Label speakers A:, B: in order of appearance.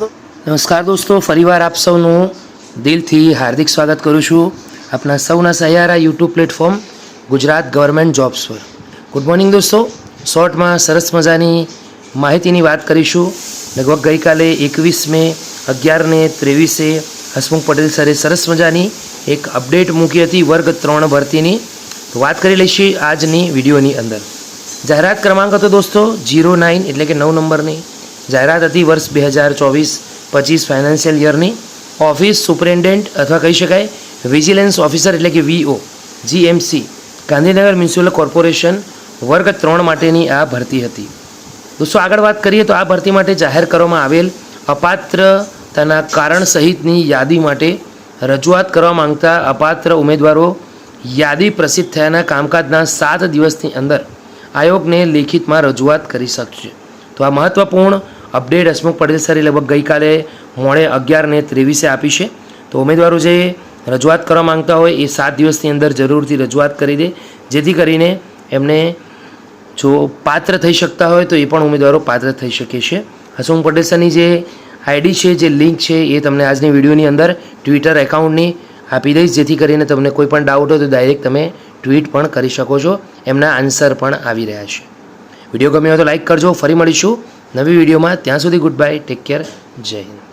A: નમસ્કાર દોસ્તો, ફરીવાર આપ સૌનું દિલથી હાર્દિક સ્વાગત કરું છું આપના સૌના સહિયારા YouTube platform Gujarat government jobs પર. ગુડ મોર્નિંગ દોસ્તો. શોર્ટમાં સરસ મજાની માહિતીની વાત કરીશું. લગભગ ગઈકાલે એકવીસ મે અગિયારને ત્રેવીસે હસમુખ પટેલ સરે સરસ મજાની એક અપડેટ મૂકી હતી વર્ગ ત્રણ ભરતીની. તો વાત કરી લઈશું આજની વિડીયોની અંદર. જાહેરાત ક્રમાંક હતો દોસ્તો, જીરો નાઇન એટલે કે નવ નંબરની. જાહેરાત હતી વર્ષ બે હજાર ચોવીસ, પચીસ ફાઇનાન્શિયલ યરની ઓફિસ સુપરિન્ટેન્ડન્ટ અથવા કહી શકાય વિજિલન્સ ઓફિસર એટલે કે VO GMC Gandhinagar municipal corporation વર્ગ ત્રણ માટેની આ ભરતી હતી. દોસ્તો, આગળ વાત કરીએ તો આ ભરતી માટે જાહેર કરવામાં આવેલ અપાત્રતાના કારણ સહિતની યાદી માટે રજૂઆત કરવા માંગતા અપાત્ર ઉમેદવારો યાદી પ્રસિદ્ધ થયાના કામકાજના સાત દિવસની અંદર આયોગને લેખિતમાં રજૂઆત કરી શકશે. તો આ મહત્વપૂર્ણ અપડેટ હસમુખ પટેલ લગભગ ગઈકાલે મોડે અગિયાર ને ત્રેવીસે આપી છે. તો ઉમેદવારો જે રજૂઆત કરવા માંગતા હોય એ સાત દિવસની અંદર જરૂરથી રજૂઆત કરી દે. જેથી કરીને એમને જો પાત્ર થઈ શકતા હોય તો એ પણ ઉમેદવારો પાત્ર થઈ શકે છે. હસમુખ પટેલ સરની જે આઈડી છે, જે લિંક છે એ તમને આજની વિડીયોની અંદર ટ્વિટર એકાઉન્ટની આપી દઈશ. જેથી કરીને તમને કોઈ પણ ડાઉટ હોય તો ડાયરેક્ટ તમે ટ્વીટ પણ કરી શકો છો. એમના આન્સર પણ આવી રહ્યા છે. વીડિયો ગમ્યો હોય તો લાઈક કરજો. ફરી મળીશું. નવી વિડીયોમાં ત્યાં સુધી ગુડ બાય ટેક કેર જય હિન્દ.